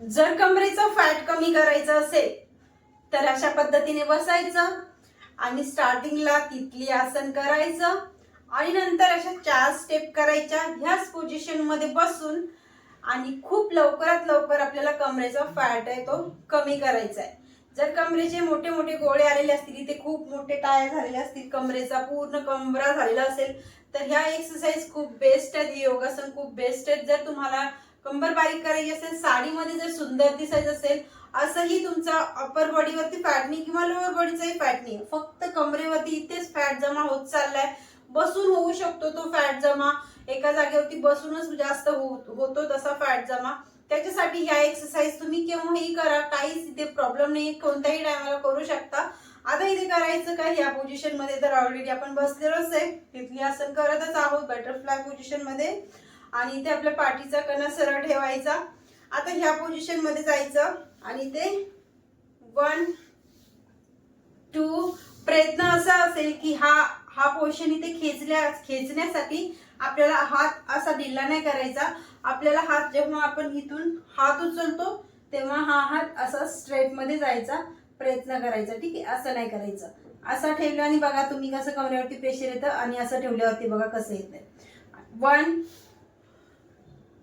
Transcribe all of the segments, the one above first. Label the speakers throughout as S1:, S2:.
S1: जर कमरेचं फॅट कमी करायचं असेल तर अशा पद्धतीने बसायचं आणि स्टार्टिंगला तिथली आसन करायचं आणि नंतर अशा चार स्टेप करायच्या ह्याच पोझिशनमध्ये बसून आणि खूप लवकरात लवकर आपल्याला कमरेचा फॅट आहे तो कमी करायचा आहे. जर कमरेचे मोठे मोठे गोळे आलेले असतील इथे खूप मोठे टायर झालेले असतील कमरेचा पूर्ण कमरा झालेला असेल तर ह्या एक्सरसाइज खूप बेस्ट आहेत योगासन खूप बेस्ट आहेत. जर तुम्हाला कंबर बारीक करायची असेल साडीमध्ये जर सुंदर दिसायचं असेल असंही तुमचा अपर बॉडीवरती फॅटनी किंवा लोअर बॉडीचाही फॅटनी फक्त कमरेवरती इथेच फॅट जमा होत चाललाय. बसून होऊ शकतो तो फॅट जमा. एका जागेवरती बसूनच जास्त होतो तसा फॅट जमा. त्याच्यासाठी ह्या एक्सरसाइज तुम्ही केव्हाही करा. काहीच इथे प्रॉब्लेम नाही कोणत्याही टायमाला करू शकता. आता इथे करायचं काय? ह्या पोझिशनमध्ये तर ऑलरेडी आपण बसलेलोच आहे. तिथली आसन करतच आहोत. बटरफ्लाय पोझिशनमध्ये. आणि इथे आपल्या पाठीचा कणा सरळ ठेवायचा. आता ह्या पोझिशनमध्ये जायचं आणि ते वन टू प्रयत्न असा असेल की हा हा पोर्शन इथे खेचल्या खेचण्यासाठी आपल्याला हात असा ढिल्ला नाही करायचा. आपल्याला हात जेव्हा आपण इथून हात उचलतो तेव्हा हा हात असा स्ट्रेटमध्ये जायचा प्रयत्न करायचा. ठीक आहे? असं नाही करायचं. असा आणि बघा तुम्ही कसं कमरेवरती प्रेशर येतं आणि असं ठेवल्यावरती बघा कसं येतंय. One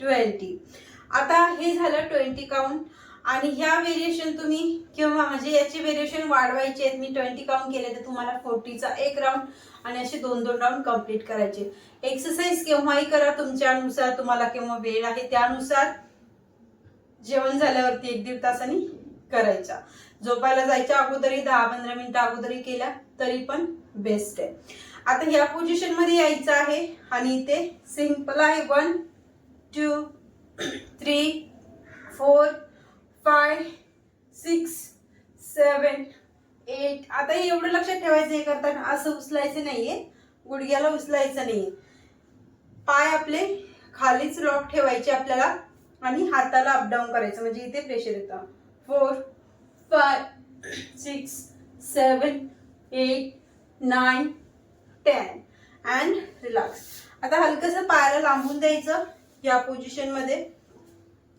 S1: twenty. आता हे झालं ट्वेंटी काउंट आणि ह्या व्हेरिएशन तुम्ही किंवा म्हणजे याची व्हेरिएशन वाढवायचे आहेत मी ट्वेंटी काउंट केले तर तुम्हाला फोर्टीचा एक राऊंड आणि असे दोन दोन राऊंड कंप्लीट करायचे. एक्सरसाइज केव्हाही करा तुमच्यानुसार तुम्हाला केव्हा वेळ आहे त्यानुसार जेवण झाल्यावरती एक दीड तासाने करायचा. झोपायला जायच्या अगोदरही दहा पंधरा मिनिटं अगोदरही केल्या तरी पण बेस्ट आहे. आता ह्या पोझिशनमध्ये यायचं आहे आणि इथे सिंपल आहे one two three four five six seven eight. आता हे एवढं लक्षात ठेवायचं हे करताना असं उचलायचं नाहीये. गुडघ्याला उचलायचं नाहीये. पाय आपले खालीच लॉक ठेवायचे आपल्याला आणि हाताला अपडाऊन करायचं. म्हणजे इथे प्रेशर येतं. Four five six seven eight nine ten and relax आता हलकंसं पायाला लांबून द्यायचं. या पोझिशनमध्ये.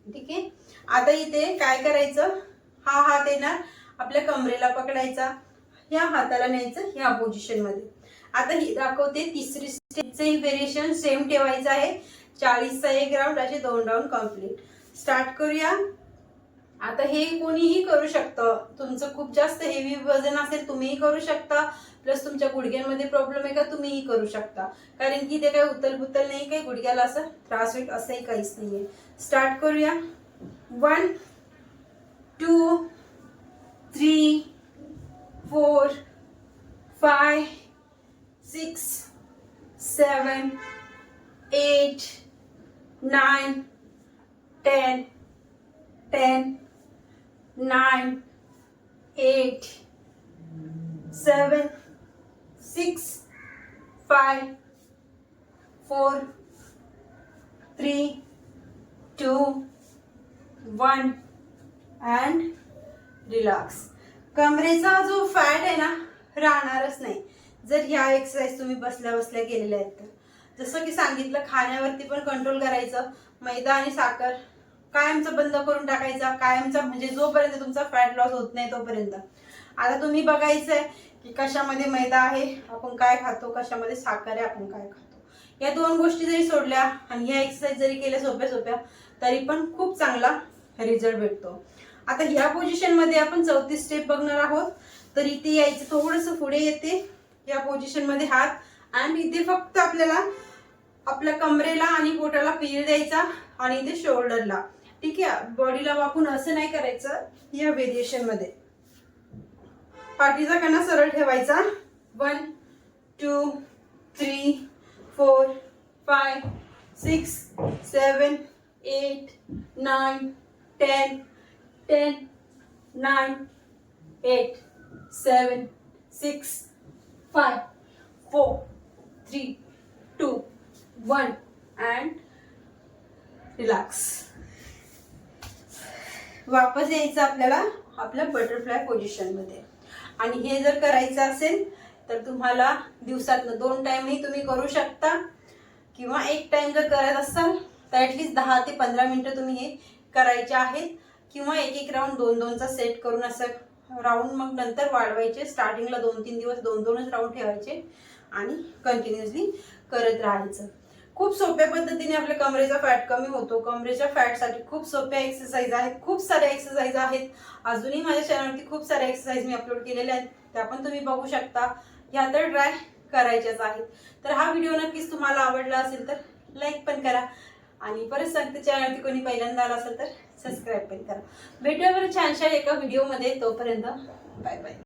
S1: ठीक आहे? आता इथे काय करायचं? हा हात येणार आपल्या कमरेला पकडायचा. ह्या हाताला न्यायचं ह्या पोझिशनमध्ये. आता ही दाखवते तिसरी स्टेपचंही व्हेरिएशन सेम ठेवायचं आहे. चाळीसचा एक राऊंड असे दोन राऊंड कंप्लीट स्टार्ट करूया. आता हे कोणीही करू शकतं. तुमचं खूप जास्त हेवी वजन असेल तुम्हीही करू शकता. प्लस तुमच्या गुडघ्यांमध्ये प्रॉब्लेम आहे का तुम्हीही करू शकता. कारण की ते काही उतलबुतल नाही काही गुडघ्याला असं त्रास होईल असंही काहीच नाहीये. स्टार्ट करूया. One two three four five six seven eight nine ten ten nine, eight, seven, six, five, four, three, two, one, and relax. कमरेचा जो फॅट आहे ना राहणारच नाही. जर ह्या एक्सरसाइज तुम्ही बसल्या बसल्या केलेल्या आहेत तर. जसं की सांगितलं खाण्यावरती पण कंट्रोल करायचं. मैदा आणि साखर. कायमचा बंद करून टाकायचा कायमचा म्हणजे जोपर्यंत तुमचा फॅट लॉस होत नाही तोपर्यंत. आता तुम्ही बघायचंय की कशामध्ये मैदा आहे आपण काय खातो कशामध्ये साखर आहे आपण काय खातो. या दोन गोष्टी जरी सोडल्या आणि ह्या एक्सरसाइज जरी केल्या सोप्या सोप्या तरी पण खूप चांगला रिझल्ट भेटतो. आता ह्या पोझिशनमध्ये आपण चौथी स्टेप बघणार आहोत. तर इथे यायचं थोडंसं पुढे येते. या पोझिशनमध्ये हात आणि इथे फक्त आपल्याला आपल्या कमरेला आणि पोटाला पीर द्यायचा आणि इथे शोल्डरला ठीक आहे बॉडीला वाकून असं नाही करायचं या व्हेरिएशनमध्ये. पाठीचा कणा सरळ ठेवायचा. One two three four five six seven eight nine ten ten nine eight seven six five four three two one and relax वापस यायचं आपल्याला आपल्या बटरफ्लाय पोझिशनमध्ये आणि हे जर करायचं असेल तर तुम्हाला दिवसातनं दोन टाईमही तुम्ही करू शकता. किंवा एक टाईम जर करत असाल तर ॲटलिस्ट दहा ते पंधरा मिनटं तुम्ही हे करायचे आहेत. किंवा एक एक राऊंड दोन दोनचा सेट करून असं राऊंड मग नंतर वाढवायचे. स्टार्टिंगला दोन तीन दिवस दोन दोनच राऊंड ठेवायचे. आणि कंटिन्युअसली करत राहायचं. खूप सोप्या पद्धतीने आपल्या कमरेचा फॅट कमी होतो. कमरेच्या फॅटसाठी खूप सोप्या एक्सरसाइज आहेत. खूप साऱ्या एक्सरसाइज आहेत. अजूनही माझ्या चॅनलवरती खूप साऱ्या एक्सरसाइज मी अपलोड केलेल्या आहेत. त्या पण तुम्ही बघू शकता. ह्या तर ट्राय करायच्याच आहेत. तर हा व्हिडिओ नक्कीच तुम्हाला आवडला असेल तर लाईक पण करा. आणि परत सांगते चॅनलवरती कोणी पहिल्यांदा आला असेल तर सबस्क्राईब पण करा. भेटूया बरं छानशा एका व्हिडिओमध्ये तोपर्यंत बाय बाय